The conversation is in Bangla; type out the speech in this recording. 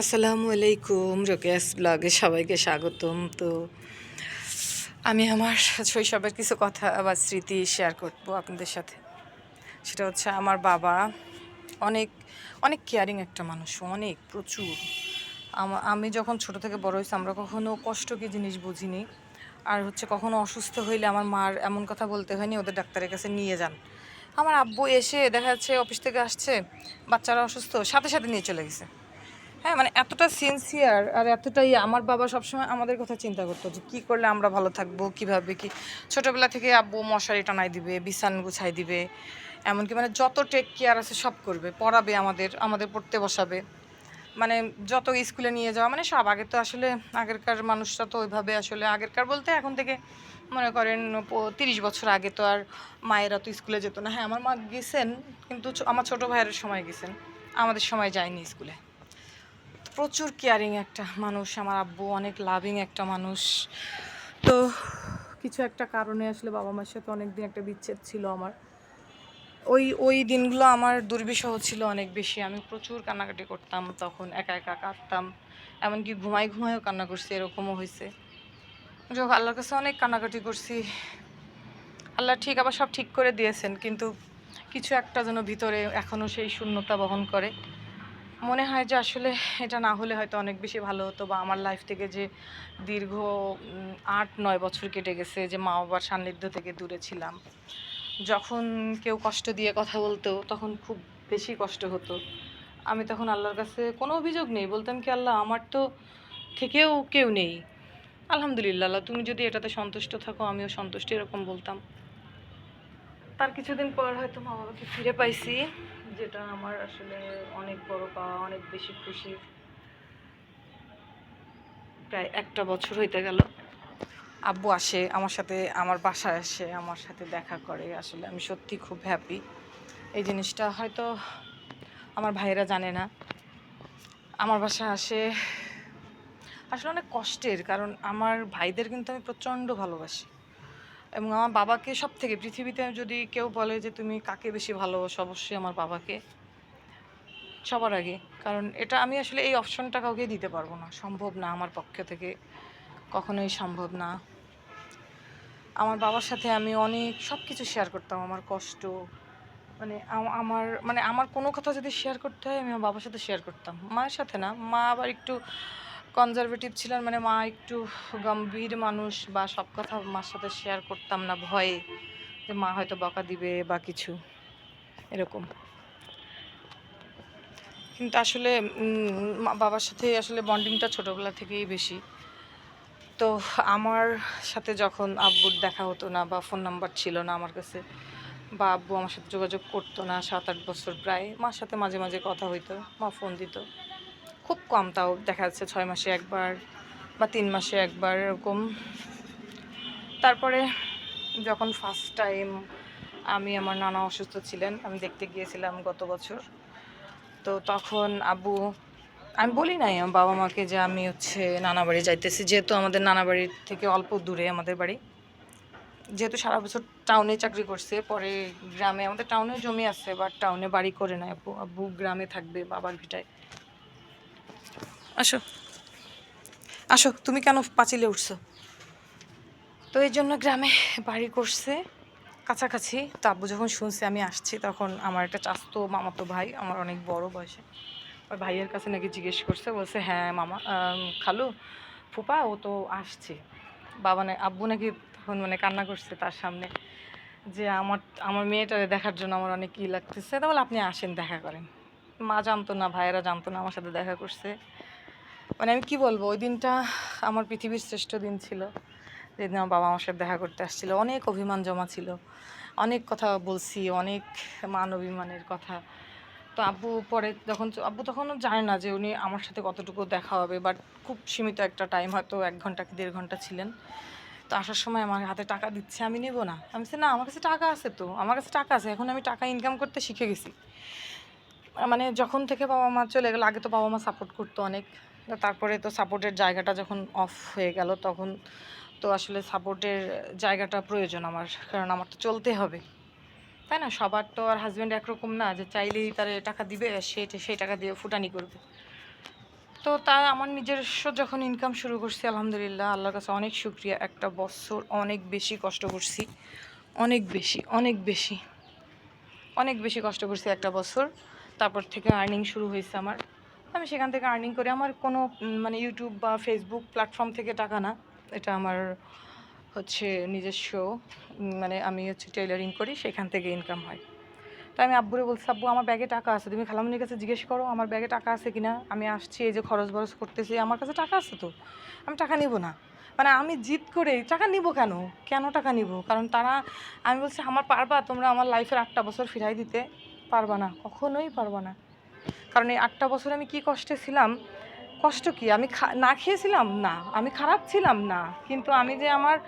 আসসালামু আলাইকুম রোকেশ ব্লগে সবাইকে স্বাগতম। তো আমি আমার শৈশবের কিছু কথা বা স্মৃতি শেয়ার করব আপনাদের সাথে। সেটা হচ্ছে আমার বাবা অনেক অনেক কেয়ারিং একটা মানুষ, অনেক, প্রচুর। আমি যখন ছোট থেকে বড় হয়েছি, আমরা কখনো কষ্ট কি জিনিস বুঝিনি। আর হচ্ছে কখনো অসুস্থ হইলে আমার মার এমন কথা বলতে হয়নি, ওদের ডাক্তারের কাছে নিয়ে যান। আমার আব্বু এসে দেখা যাচ্ছে অফিস থেকে আসছে, বাচ্চারা অসুস্থ, সাথে সাথে নিয়ে চলে গেছে। হ্যাঁ মানে এতটা সিনসিয়ার আর এতটাই আমার বাবা সবসময় আমাদের কথা চিন্তা করতো যে কী করলে আমরা ভালো থাকব, কীভাবে কি? ছোটোবেলা থেকে আব্বু মশারি টানাই দিবে, বিছান গুছাই দিবে, এমনকি মানে যত টেক কেয়ার আছে সব করবে, পড়াবে আমাদের আমাদের পড়তে বসাবে। মানে যত স্কুলে নিয়ে যাওয়া মানে সব আগে তো আসলে আগেরকার মানুষরা তো ওইভাবে আসলে আগেরকার বলতে এখন থেকে মনে করেন তিরিশ বছর আগে তো আর মায়েরা তো স্কুলে যেত না। হ্যাঁ আমার মা গেছেন, কিন্তু আমার ছোটো ভাইয়ের সময় গেছেন, আমাদের সময় যায়নি স্কুলে। প্রচুর কেয়ারিং একটা মানুষ, আমার আব্বু অনেক লাভিং একটা মানুষ। তো কিছু একটা কারণে আসলে বাবা মার সাথে অনেক দিন একটা বিচ্ছেদ ছিল আমার। ওই ওই দিনগুলো আমার দুর্বিষহ ছিল অনেক বেশি। আমি প্রচুর কান্নাকাটি করতাম, তখন একা একা কাঁদতাম। এমনকি ঘুমাই ঘুমাইও কান্না করছি, এরকমও হয়েছে। যাক আল্লাহর কাছে অনেক কান্নাকাটি করছি। আল্লাহ ঠিক, আবার সব ঠিক করে দিয়েছেন, কিন্তু কিছু একটা যেন ভিতরে এখনও সেই শূন্যতা বহন করে। মনে হয় যে আসলে এটা না হলে হয়তো অনেক বেশি ভালো হতো বা আমার লাইফ থেকে যে দীর্ঘ আট, নয় বছর কেটে গেছে যে মা বাবার সান্নিধ্য থেকে দূরে ছিলাম। যখন কেউ কষ্ট দিয়ে কথা বলতো, তখন খুব বেশি কষ্ট হতো। আমি তখন আল্লাহর কাছে কোনো অভিযোগ নেই, বলতাম কি, আল্লাহ, আমার তো থেকেও কেউ নেই। আলহামদুলিল্লাহ তুমি যদি এটাতে সন্তুষ্ট থাকো, আমিও সন্তুষ্ট, এরকম বলতাম। তার কিছুদিন পর হয়তো মা বাবাকে ফিরে পাইছি, যেটা আমার আসলে অনেক বড় পাওয়া, অনেক বেশি খুশি। প্রায় একটা বছর হইতে গেল। আব্বু আসে, আমার সাথে, আমার বাসায় আসে, আমার সাথে দেখা করে। আসলে আমি সত্যি খুব হ্যাপি এই জিনিসটা হয়তো আমার ভাইয়েরা জানে না। আমার বাসায় আসে, আসলে অনেক কষ্টের, কারণ আমার ভাইদের কিন্তু আমি প্রচণ্ড ভালোবাসি। এবং আমার বাবাকে সব থেকে পৃথিবীতে যদি কেউ বলে যে তুমি কাকে বেশি ভালোবাসো, অবশ্যই আমার বাবাকে। সবার আগে। কারণ এটা আমি আসলে এই অপশনটা কাউকে দিতে পারব না। সম্ভব না আমার পক্ষ থেকে। কখনোই সম্ভব না। আমার বাবার সাথে আমি অনেক সব কিছু শেয়ার করতাম, আমার কষ্ট। মানে আমার মানে আমার কোনো কথা যদি শেয়ার করতে হয়, আমি আমার বাবার সাথে শেয়ার করতাম। মায়ের সাথে না। মা আবার একটু কনজারভেটিভ ছিলেন মানে মা একটু গম্ভীর মানুষ বা সব কথা মার সাথে শেয়ার করতাম না ভয়ে, যে মা হয়তো বকা দিবে বা কিছু, এরকম। কিন্তু আসলে বাবার সাথে আসলে বন্ডিংটা ছোটোবেলা থেকেই বেশি। তো আমার সাথে যখন আব্বুর দেখা হতো না বা ফোন নাম্বার ছিল না আমার কাছে, বা আব্বু আমার সাথে যোগাযোগ করতো না সাত আট বছর প্রায়, মার সাথে মাঝে মাঝে কথা হইতো, মা ফোন দিত। খুব কম তাও দেখা যাচ্ছে, ছয় মাসে একবার বা তিন মাসে একবার এরকম। তারপরে যখন ফার্স্ট টাইম আমি আমার নানা অসুস্থ ছিলেন, আমি দেখতে গিয়েছিলাম গত বছর। তো তখন আব্বু, আমি বলি নাই আমার বাবা মাকে যে আমি হচ্ছে নানা বাড়ি যাইতেছি, যেহেতু আমাদের নানা বাড়ির থেকে অল্প দূরে আমাদের বাড়ি। যেহেতু সারা বছর টাউনে চাকরি করছে, পরে গ্রামে, আমাদের টাউনে জমি আছে বাট টাউনে বাড়ি করে নেয় আব্বু। আব্বু গ্রামে থাকবে বাবার ভিটায়। আসো। আসো, তুমি কেন পাঁচিলে উঠছো? তো এই জন্য গ্রামে বাড়ি করছে। কাছাকাছি, তো আব্বু যখন শুনছে আমি আসছি, তখন আমার একটা চাস্তো মামাতো ভাই, আমার অনেক বড় বয়সে। ওই ভাইয়ের কাছে নাকি জিজ্ঞেস করছে, বলছে হ্যাঁ মামা খালু, ফুপা, ও তো আসছে। বাবা না, আব্বু নাকি তখন মানে কান্না করছে তার সামনে, যে আমার আমার মেয়েটারে দেখার জন্য আমার অনেক ই লাগতেছে। তা বলে, আপনি আসেন, দেখা করেন। মা জানতো না, ভাইয়েরা জানতো না, আমার সাথে দেখা করছে। মানে আমি কি বলব ওই দিনটা আমার পৃথিবীর শ্রেষ্ঠ দিন ছিল। যেদিন আমার বাবা আমার সাথে দেখা করতে আসছিল। অনেক অভিমান জমা ছিল। অনেক কথা বলছি অনেক মান অভিমানের কথা। তো আব্বু পরে যখন আব্বু তখনও জানে না যে উনি আমার সাথে কতটুকু দেখা হবে বাট খুব সীমিত একটা টাইম হয়তো এক ঘণ্টা কি দেড় ঘণ্টা ছিলেন। তো আসার সময় আমার হাতে টাকা দিচ্ছে আমি নেব না। আমি বলছি, না আমার কাছে টাকা আছে তো। আমার কাছে টাকা আছে। এখন আমি টাকা ইনকাম করতে শিখে গেছি। মানে যখন থেকে বাবা মা চলে গেল আগে তো বাবা মা সাপোর্ট করতো অনেক। তারপরে তো সাপোর্টের জায়গাটা যখন অফ হয়ে গেল, তখন তো আসলে সাপোর্টের জায়গাটা প্রয়োজন আমার, কারণ আমার তো চলতে হবে। তাই না? সবার তো আর হাজব্যান্ড একরকম না, যে চাইলেই তার টাকা দিবে, সে সেই টাকা দিয়ে ফুটানি করবে। তো তো তা আমার নিজস্ব যখন ইনকাম শুরু করছি, আলহামদুলিল্লাহ, আল্লাহর কাছে অনেক শুক্রিয়া। একটা বছর অনেক বেশি কষ্ট করছি। অনেক বেশি অনেক বেশি। অনেক বেশি কষ্ট করছি একটা বছর। তারপর থেকে আর্নিং শুরু হয়েছে আমার। আমি সেখান থেকে আর্নিং করি। আমার কোনো মানে ইউটিউব বা ফেসবুক প্ল্যাটফর্ম থেকে টাকা না। এটা আমার হচ্ছে নিজস্ব মানে আমি হচ্ছে টেইলারিং করি, সেখান থেকে ইনকাম হয়। তাই আমি আব্বুরে বলছি, আব্বু, আমার ব্যাগে টাকা আছে। তুমি খালামুনির কাছে জিজ্ঞেস করো, আমার ব্যাগে টাকা আছে কিনা? আমি আসছি, এই যে খরচ বরচ করতেছি, আমার কাছে টাকা আছে তো। আমি টাকা নিব না। মানে আমি জিদ করে, টাকা নিব কেন? কেন টাকা নিব? কারণ তারা, আমি বলছি, আমার পারবা, তোমরা আমার লাইফের আটটা বছর ফিরাই দিতে। পারবা না, কখনোই পারবা না। কারণ এই আটটা বছর আমি কি কষ্টে ছিলাম? কষ্ট কি? আমি না খেয়েছিলাম? না। আমি খারাপ ছিলাম? না। কিন্তু আমি যে আমার